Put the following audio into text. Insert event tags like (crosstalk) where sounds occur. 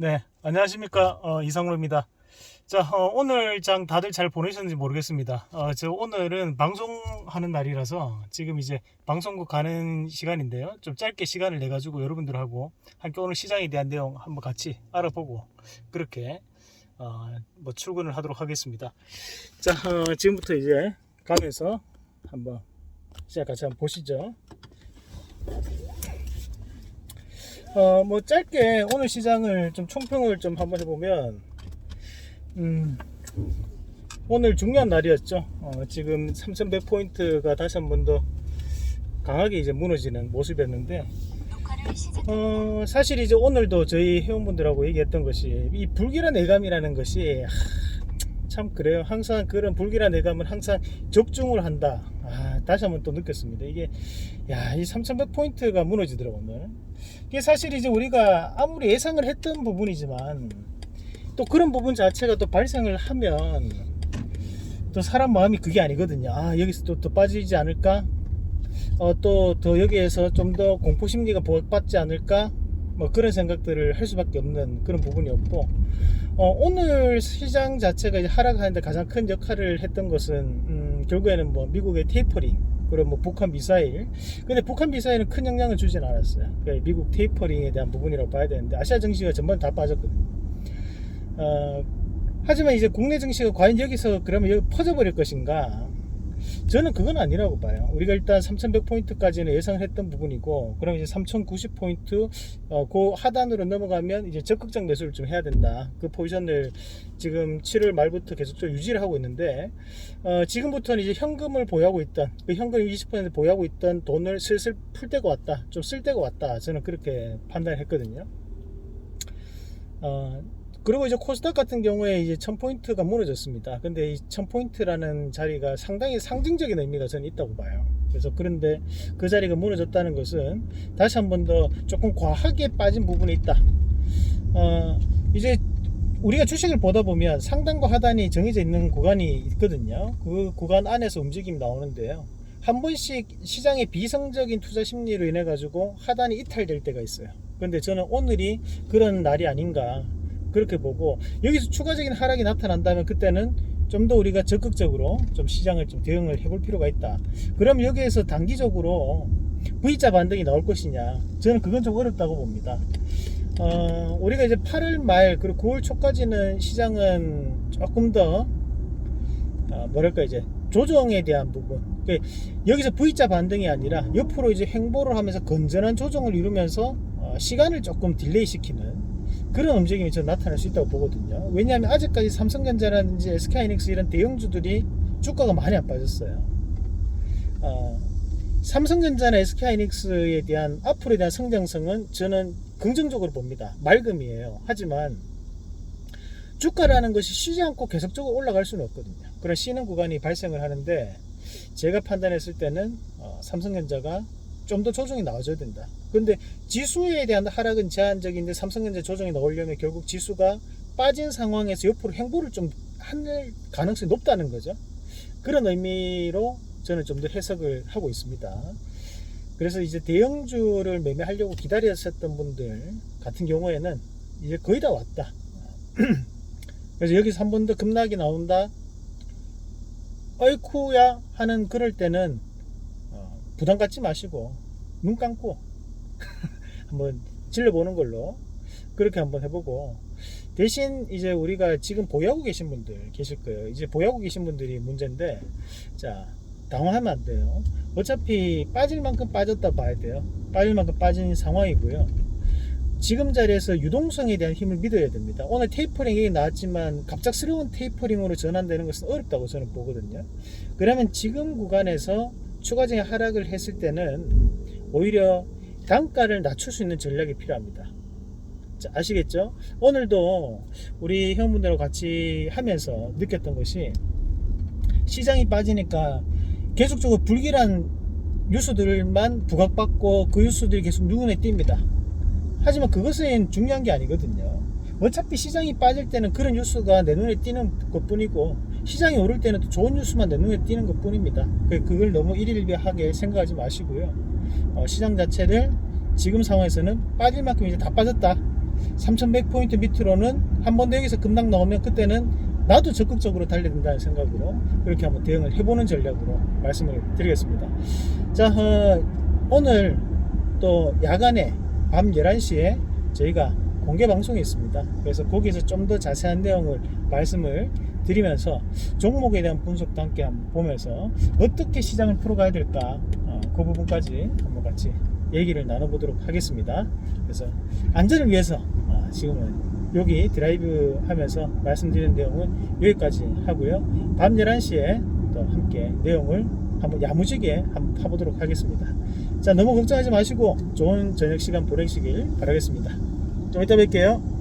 네, 안녕하십니까. 어, 이상로입니다. 자, 어, 오늘 장 다들 잘 보내셨는지 모르겠습니다. 어, 저 오늘은 방송하는 날이라서 지금 이제 방송국 가는 시간인데요. 좀 짧게 시간을 내 가지고 여러분들하고 함께 오늘 시장에 대한 내용 한번 같이 알아보고 그렇게 어, 뭐 출근을 하도록 하겠습니다. 자, 어, 지금부터 이제 가면서 한번 시작 같이 한번 보시죠. 어, 뭐 짧게 오늘 시장을 좀 총평을 좀 한번 해보면, 음, 오늘 중요한 날이었죠. 어, 지금 3,100포인트가 다시 한 번 더 강하게 이제 무너지는 모습이었는데, 어, 사실 이제 오늘도 저희 회원분들하고 얘기했던 것이 이 불길한 예감이라는 것이 하, 참 그래요. 항상 그런 불길한 예감은 항상 적중을 한다. 아, 다시 한번 또 느꼈습니다. 이게 야, 이 3,100포인트가 무너지더라고요. 오늘. 이게 사실 이제 우리가 아무리 예상을 했던 부분이지만 또 그런 부분 자체가 또 발생을 하면 또 사람 마음이 그게 아니거든요. 아, 여기서 또, 또 빠지지 않을까? 어, 또 더 여기에서 좀 더 공포 심리가 부각받지 않을까? 뭐 그런 생각들을 할 수밖에 없는 그런 부분이었고 어, 오늘 시장 자체가 이제 하락하는데 가장 큰 역할을 했던 것은 음, 결국에는 뭐 미국의 테이퍼링 그리고 뭐 북한 미사일. 근데 북한 미사일은 큰 영향을 주진 않았어요. 그러니까 미국 테이퍼링에 대한 부분이라고 봐야 되는데 아시아 증시가 전반 다 빠졌거든요. 어, 하지만 이제 국내 증시가 과연 여기서 그러면 여기 퍼져버릴 것인가 저는 그건 아니라고 봐요. 우리가 일단 3,100포인트까지는 예상을 했던 부분이고, 그럼 이제 3,090포인트, 어, 그 하단으로 넘어가면 이제 적극적 매수를 좀 해야 된다. 그 포지션을 지금 7월 말부터 계속적으로 유지를 하고 있는데, 어, 지금부터는 이제 현금을 보유하고 있던, 그 현금 20% 보유하고 있던 돈을 슬슬 풀 때가 왔다. 좀 쓸 때가 왔다. 저는 그렇게 판단을 했거든요. 어, 그리고 이제 코스닥 같은 경우에 이제 1000포인트가 무너졌습니다. 근데 이 1000포인트라는 자리가 상당히 상징적인 의미가 저는 있다고 봐요. 그래서 그런데 그 자리가 무너졌다는 것은 다시 한 번 더 조금 과하게 빠진 부분이 있다. 어, 이제 우리가 주식을 보다 보면 상단과 하단이 정해져 있는 구간이 있거든요. 그 구간 안에서 움직임이 나오는데요. 한 번씩 시장의 비성적인 투자 심리로 인해 가지고 하단이 이탈될 때가 있어요. 근데 저는 오늘이 그런 날이 아닌가 그렇게 보고 여기서 추가적인 하락이 나타난다면 그때는 좀 더 우리가 적극적으로 좀 시장을 좀 대응을 해볼 필요가 있다. 그럼 여기에서 단기적으로 V자 반등이 나올 것이냐? 저는 그건 좀 어렵다고 봅니다. 어, 우리가 이제 8월 말 그리고 9월 초까지는 시장은 조금 더 어, 뭐랄까 이제 조정에 대한 부분. 그 여기서 V자 반등이 아니라 옆으로 이제 횡보를 하면서 건전한 조정을 이루면서 어, 시간을 조금 딜레이 시키는 그런 움직임이 저 나타날 수 있다고 보거든요. 왜냐하면 아직까지 삼성전자라든지 SK하이닉스 이런 대형주들이 주가가 많이 안 빠졌어요. 어, 삼성전자나 SK하이닉스에 대한 앞으로에 대한 성장성은 저는 긍정적으로 봅니다. 맑음이에요. 하지만 주가라는 것이 쉬지 않고 계속적으로 올라갈 수는 없거든요. 그런 쉬는 구간이 발생을 하는데 제가 판단했을 때는 어, 삼성전자가 좀 더 조정이 나와줘야 된다. 근데 지수에 대한 하락은 제한적인데 삼성전자 조정이 나오려면 결국 지수가 빠진 상황에서 옆으로 행보를 좀 할 가능성이 높다는 거죠. 그런 의미로 저는 좀 더 해석을 하고 있습니다. 그래서 이제 대형주를 매매하려고 기다렸었던 분들 같은 경우에는 이제 거의 다 왔다. (clears throat) 그래서 여기서 한 번 더 급락이 나온다. 어이쿠야 하는 그럴 때는 어, 부담 갖지 마시고 눈 감고 (laughs) 한번 질러보는 걸로 그렇게 한번 해보고 대신 이제 우리가 지금 보유하고 계신 분들 계실 거예요. 이제 보유하고 계신 분들이 문제인데 자 당황하면 안 돼요. 어차피 빠질 만큼 빠졌다 봐야 돼요. 빠질 만큼 빠진 상황이고요. 지금 자리에서 유동성에 대한 힘을 믿어야 됩니다. 오늘 테이퍼링이 나왔지만 갑작스러운 테이퍼링으로 전환되는 것은 어렵다고 저는 보거든요. 그러면 지금 구간에서 추가적인 하락을 했을 때는 오히려 단가를 낮출 수 있는 전략이 필요합니다. 자, 아시겠죠? 오늘도 우리 회원분들하고 같이 하면서 느꼈던 것이 시장이 빠지니까 계속적으로 불길한 뉴스들만 부각받고 그 뉴스들이 계속 눈에 띕니다. 하지만 그것은 중요한 게 아니거든요. 어차피 시장이 빠질 때는 그런 뉴스가 내 눈에 띄는 것 뿐이고 시장이 오를 때는 또 좋은 뉴스만 내 눈에 띄는 것 뿐입니다. 그걸 너무 일일비하게 생각하지 마시고요. 어, 시장 자체를 지금 상황에서는 빠질 만큼 이제 다 빠졌다. 3100포인트 밑으로는 한 번 더 여기서 급락 나오면 그때는 나도 적극적으로 달려야 된다는 생각으로 그렇게 한번 대응을 해보는 전략으로 말씀을 드리겠습니다. 자, 어, 오늘 또 야간에 밤 11시에 저희가 공개 방송이 있습니다. 그래서 거기서 좀 더 자세한 내용을 말씀을 드리면서 종목에 대한 분석도 함께 한번 보면서 어떻게 시장을 풀어가야 될까 어, 그 부분까지 한번 같이 얘기를 나눠보도록 하겠습니다. 그래서 안전을 위해서 어, 지금은 여기 드라이브 하면서 말씀드리는 내용은 여기까지 하고요. 밤 11시에 또 함께 내용을 한번 야무지게 한번 파보도록 하겠습니다. 자, 너무 걱정하지 마시고 좋은 저녁 시간 보내시길 바라겠습니다. 좀 이따 뵐게요.